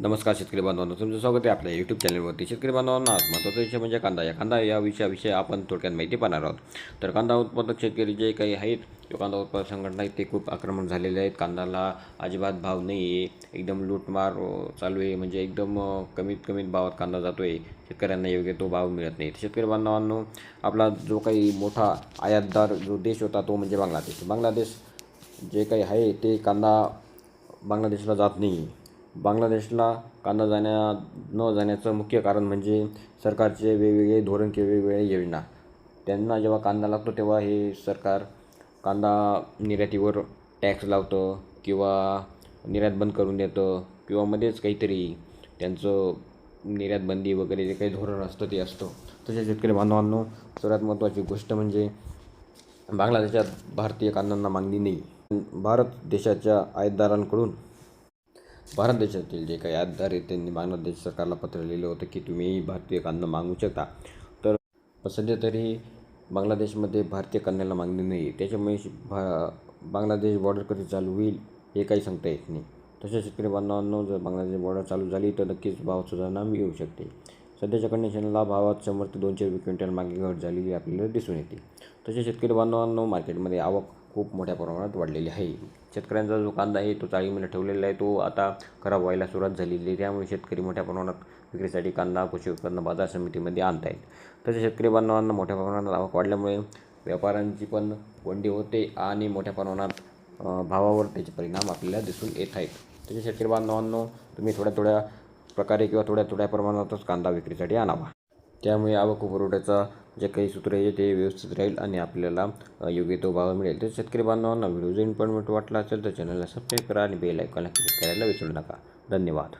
नमस्कार शेतकरी बांधवांनो तुमचं स्वागत आहे आपल्या यूट्यूब चॅनलवरती शेतकरी बांधवांना आज महत्त्वाचा विषय म्हणजे कांदा. या कांदा या विषयाविषयी आपण थोडक्यात माहिती पाहणार आहोत. तर कांदा उत्पादक शेतकरी जे काही आहेत किंवा कांदा उत्पादक संघटना आहेत ते खूप आक्रमण झालेले आहेत. कांद्याला अजिबात भाव नाही आहे एकदम लूटमार चालू आहे. म्हणजे एकदम कमीत कमीत भावात कांदा जातो आहे शेतकऱ्यांना योग्य तो भाव मिळत नाही. शेतकरी बांधवांनो आपला जो काही मोठा आयातदार जो देश होता तो म्हणजे बांगलादेश. बांगलादेश जे काही आहे ते कांदा बांगलादेशला जात नाही बांगलादेशला कांदा जाण्या न जाण्याचं मुख्य कारण म्हणजे सरकारचे वेगवेगळे धोरण किंवा वेगवेगळ्या योजना. त्यांना जेव्हा कांदा लागतो तेव्हा हे सरकार कांदा निर्यातीवर टॅक्स लावतं किंवा निर्यात बंद करून देतं किंवा मध्येच काहीतरी त्यांचं निर्यात बंदी वगैरे जे काही धोरण असतं ते असतं. तसेच शेतकरी बांधवांनो सर्वात महत्त्वाची गोष्ट म्हणजे बांगलादेशात भारतीय कांद्यांना मागणी नाही. भारत देशाच्या आयातदारांकडून भारत देशातील जे काही आयातदार आहेत त्यांनी बांगलादेश सरकारला पत्र लिहिलं होतं की तुम्ही भारतीय कांदा मागू शकता. तर सध्या तरी बांगलादेशमध्ये भारतीय कांद्याला मागणी नाही त्याच्यामुळे भा बांगलादेश बॉर्डर कधी चालू होईल हे काही सांगता येत नाही. तसेच शेतकरी बांधवांनो जर बांगलादेश बॉर्डर चालू झाली तर नक्कीच भाव सुधारणा येऊ शकते. सध्याच्या कंडिशनला भावात शंभर ते दोनशे रुपये क्विंटल मागे घट झालेली आपल्याला दिसून येते. तसेच शेतकरी बांधवांनो मार्केटमध्ये आवक खूप मोठ्या प्रमाणात वाढलेली आहे. शेतकऱ्यांचा जो कांदा आहे तो चाळीमध्ये ठेवलेला आहे तो आता खराब व्हायला सुरुवात झालेली आहे. त्यामुळे शेतकरी मोठ्या प्रमाणात विक्रीसाठी कांदा कृषी उत्पन्न बाजार समितीमध्ये आणत आहेत तसेच शेतकरी बांधवांना मोठ्या प्रमाणात आवक वाढल्यामुळे व्यापाऱ्यांची पण कोंडी होते आणि मोठ्या प्रमाणात भावावर त्याचे परिणाम आपल्याला दिसून येत आहेत. तसेच शेतकरी बांधवांनो तुम्ही थोड्या थोड्या प्रकारे किंवा थोड्या थोड्या प्रमाणातच कांदा विक्रीसाठी आणावा. त्यामुळे आवक पुरवठ्याचा जे काही सूत्र आहे ते व्यवस्थित राहील आणि आपल्याला योग्य तो भाव मिळेल. तर शेतकरी बांधवांना व्हिडिओ जर इन्फॉर्मेटिव्ह वाटला असेल तर चॅनलला सबस्क्राईब करा आणि बेल आयकॉनला क्लिक करायला विसरू नका. धन्यवाद.